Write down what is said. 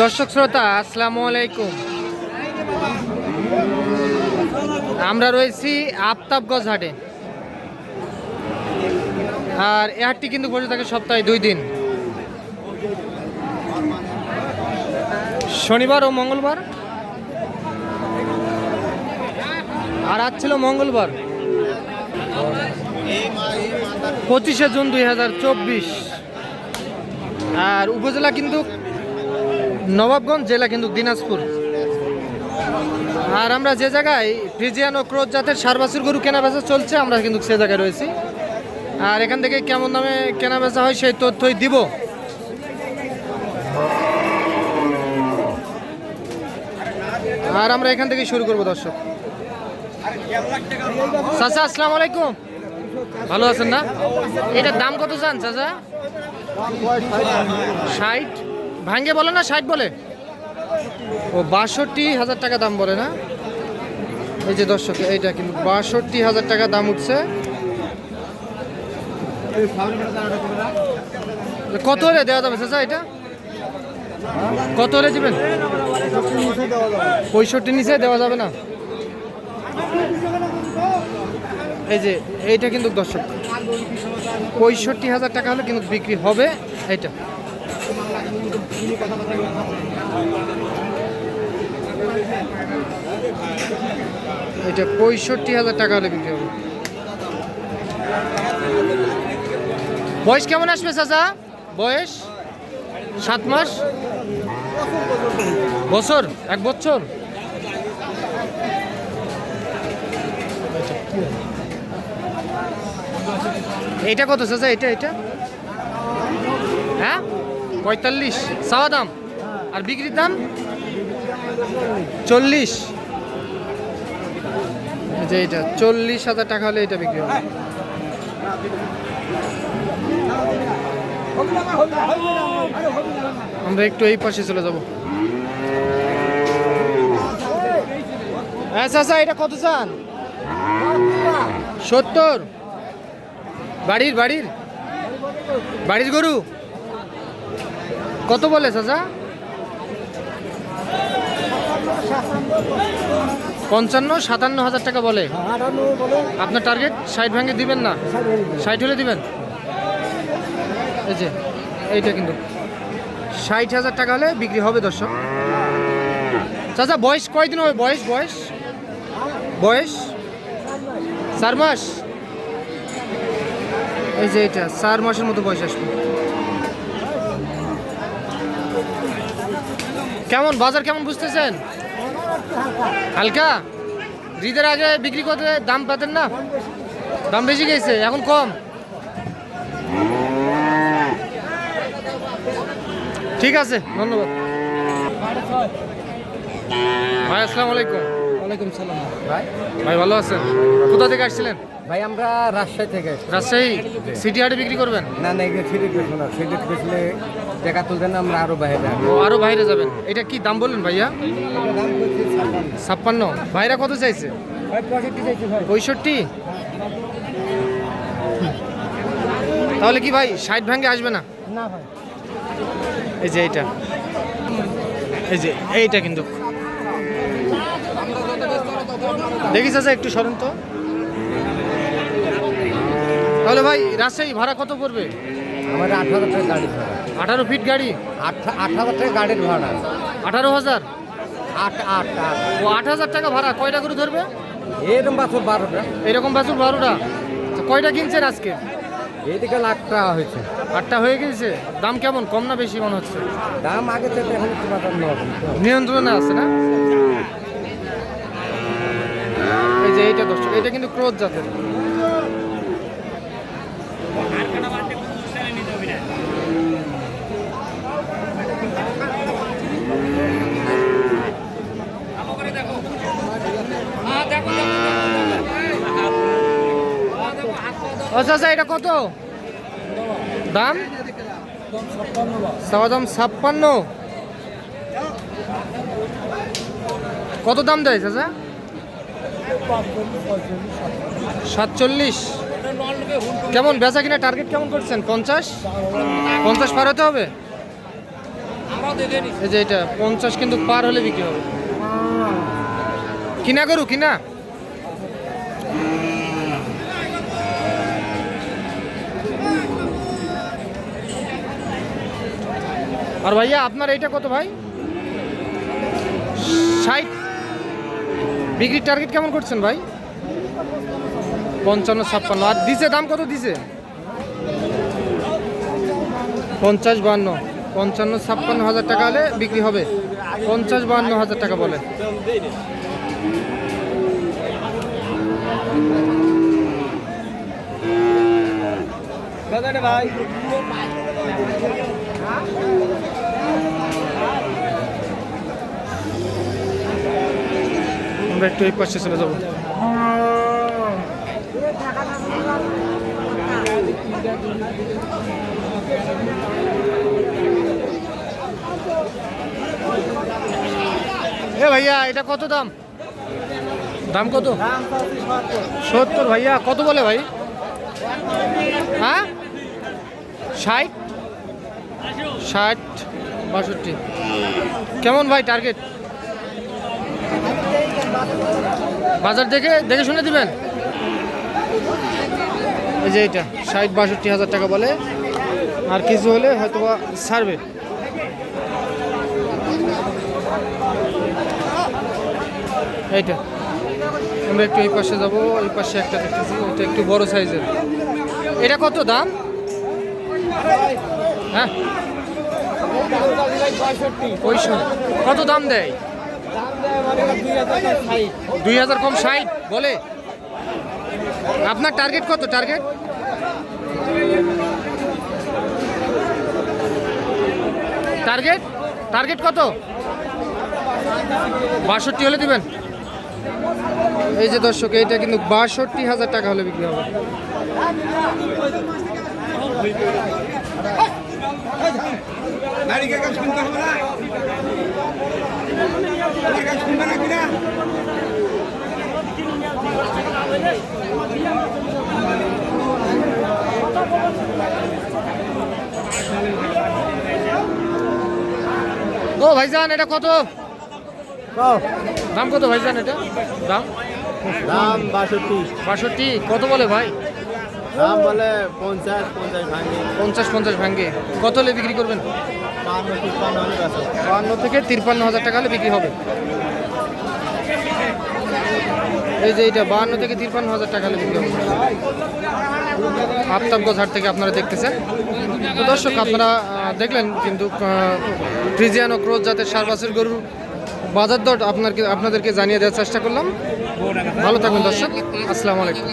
দর্শক শ্রোতা, আসসালামু আলাইকুম। আমরা রয়েছি আফতাবগঞ্জ হাটে। আর এ হাটটি কিন্তু বসে থাকে সপ্তাহে দুই দিন। শনিবার ও মঙ্গলবার। আর আজ ছিল মঙ্গলবার। পঁচিশে জুন দুই হাজার চব্বিশ। আর উপজেলা কিন্তু নবাবগঞ্জ জেলা কিন্তু দিনাজপুর। আর আমরা যে জায়গায় ফ্রিজিয়ান ও ক্রোজ জাতের সারবাসুর গরু কেনা বেচা চলছে, আমরা কিন্তু সে জায়গায় রয়েছি। আর এখান থেকে কেমন দামে কেনা বেচা হয় সেই তথ্যই দিব। আর আমরা এখান থেকে শুরু করব, দর্শক। চাচা, আসসালামু আলাইকুম। ভালো আছেন না? এটার দাম কত চান, চাচা? ষাট। ভাঙ্গে বলে না, ষাট বলে? ও, বাষট্টি হাজার টাকা দাম বলে না? এই যে দর্শক, এইটা কিন্তু বাষট্টি হাজার টাকা দাম উঠছে। কত হলে দেওয়া যাবে চাচা এটা? কত হলে দিবেন? পঁয়ষট্টি নিচে দেওয়া যাবে না? এই যে, এইটা কিন্তু দর্শক, পঁয়ষট্টি হাজার টাকা হলে কিন্তু বিক্রি হবে, এইটা। এটা পঁয়ষট্টি হাজার টাকা হলে বিক্রি হবে। বয়স কেমন আসবে চাচা? বয়স? সাত মাস? বছর? এক বছর? এইটা কত চাচা? এটা এটা হ্যাঁ? পঁয়তাল্লিশ। চাওয়া দাম? আর বিক্রির দাম? চল্লিশ। যে এটা, চল্লিশ হাজার টাকা হলে এটা বিক্রি আমরা একটু এই পাশে চলে যাব। হ্যাঁ চাচা, এটা কত চান? সত্তর। বাড়ির বাড়ির? বাড়ির গরু? কত বলে চাচা? পঞ্চান্ন সাতান্ন হাজার টাকা বলে। আপনার টার্গেট ষাট ভাঙে দিবেন না? ষাট হলে দিবেন? এই যে এইটা কিন্তু। ষাট হাজার টাকা হলে বিক্রি হবে দর্শক। চাচা বয়স কয়দিন হবে? বয়স বয়স? বয়স? চার মাস? এই যে এটা চার মাসের মতো বয়স আসবে। কেমন বাজার কেমন বুঝতেছেন? হালকা? ঈদের আগে বিক্রি করতে দাম পাতেন না? দাম বেশি গেছে এখন কম। ঠিক আছে ধন্যবাদ। ভাই আসসালামু আলাইকুম। ওয়ালাইকুম সালাম। ভাই? ভাই ভালো আছেন? কোথা থেকে আসছিলেন? ভাই আমরা রাজশাহী থেকে। রাজশাহী? সিটি হাটে বিক্রি করবেন? না না এগুলো সিলেট গেছিল না। সিলেট গেছিলে টাকা তুলতেন আমরা আরও বাইরে যাব। ও আরও বাইরে যাবেন। এটা কি দাম বললেন ভাইয়া? ছাপ্পান্ন। ভাইরা কত চাইছে? পঁয়ষট্টি তাহলে কি ভাই ষাট ভাঙ্গে আসবে না? না ভাই। এই যে এইটা। এই যে এইটা কিন্তু। দেখি চাচা একটু সরেন তো। তাহলে ভাই রাজশাহী ভাড়া কত পড়বে? আমার আট হাজার টাকা গাড়ি ভাড়া। আঠারো ফিট গাড়ি? আট আট হাজার টাকা গাড়ির ভাড়া। আঠারো হাজার? আট আট আট। ও আট হাজার টাকা ভাড়া। কয়টা করে ধরবে? এরকম বাছর বারোটা। এরকম বাছুর বারোটা? কয়টা কিনছেন আজকে? এইদিকে লাখ টাকা হয়েছে। আটটা হয়ে গেছে দাম কেমন? কম না বেশি মনে হচ্ছে? দাম আগে থেকে এখন। নিয়ন্ত্রণে আছে না? এই যে এইটা দর্শক এটা কিন্তু ক্রোধ জাতের। আচ্ছা আচ্ছা এটা কত? দাম? চাওয়া দাম ছাপ্পান্ন। কত দাম দেয়, চাচা? সাতচল্লিশ। কেমন, বেচা কিনা টার্গেট কেমন করছেন? পঞ্চাশ? পঞ্চাশ পার হতে হবে? এই যে এটা, পঞ্চাশ কিন্তু পার হলে বিক্রি হবে। কিনা গরু কিনা? আর ভাইয়া আপনার এইটা কত ভাই? ষাট বিক্রির টার্গেট কেমন করছেন ভাই? পঞ্চান্ন, ছাপ্পান্ন। আর দিছে, দাম কত দিছে? পঞ্চাশ বান্ন পঞ্চান্ন, ছাপ্পান্ন হাজার টাকা হলে বিক্রি হবে। পঞ্চাশ বান্ন হাজার টাকা বলে। ভাই। আমরা একটু এই পাশে চলে যাব। এ ভাইয়া এটা কত দাম? দাম কত? সত্তর ভাইয়া কত বলে ভাই? হ্যাঁ? ষাট? ষাট, বাষট্টি। কেমন ভাই টার্গেট বাজার দেখে দেখে শুনে দিবেন? এই যে এইটা, ষাট, বাষট্টি হাজার টাকা বলে। আর কিছু হলে হয়তো বা ছাড়বে। এইটা। আমরা একটু এই পাশে যাব, এই পাশে একটা দেখতেছি ওটা একটু বড় সাইজের এটা কত দাম? হ্যাঁ? কত দাম দেয়? দুই হাজার কম ষাট, বলে। আপনার টার্গেট কত টার্গেট টার্গেট টার্গেট কত? বাষট্টি হলে দিবেন। এই যে দর্শক, এইটা কিন্তু বাষট্টি হাজার টাকা হলে বিক্রি হবে। নারীকে কাজ শুনতে হবে না নারীকে শুনবে না কিনা ও ভাইজান এটা কত? দাম কত ভাইজান এটা? দাম? দাম বাষট্টি। বাষট্টি। কত বলে ভাই? দাম বলে পঞ্চাশ পঞ্চাশ ভাঙে। পঞ্চাশ পঞ্চাশ ভাঙ্গে কত হলে বিক্রি করবেন? বান্ন থেকে তিরপান্ন হাজার টাকা হলে বিক্রি হবে। এই যে এটা বাহান্ন থেকে তিরপান্ন হাজার টাকা হলে বিক্রি হবে। আফতাবগঞ্জ হাট থেকে আপনারা দেখতেছেন। তো দর্শক আপনারা দেখলেন কিন্তু ফ্রিজিয়ান ও ক্রোজ জাতের সার বাছুর গরুর বাজার দর আপনার আপনাদেরকে জানিয়ে দেওয়ার চেষ্টা করলাম। ভালো থাকবেন দর্শক। আসসালামু আলাইকুম।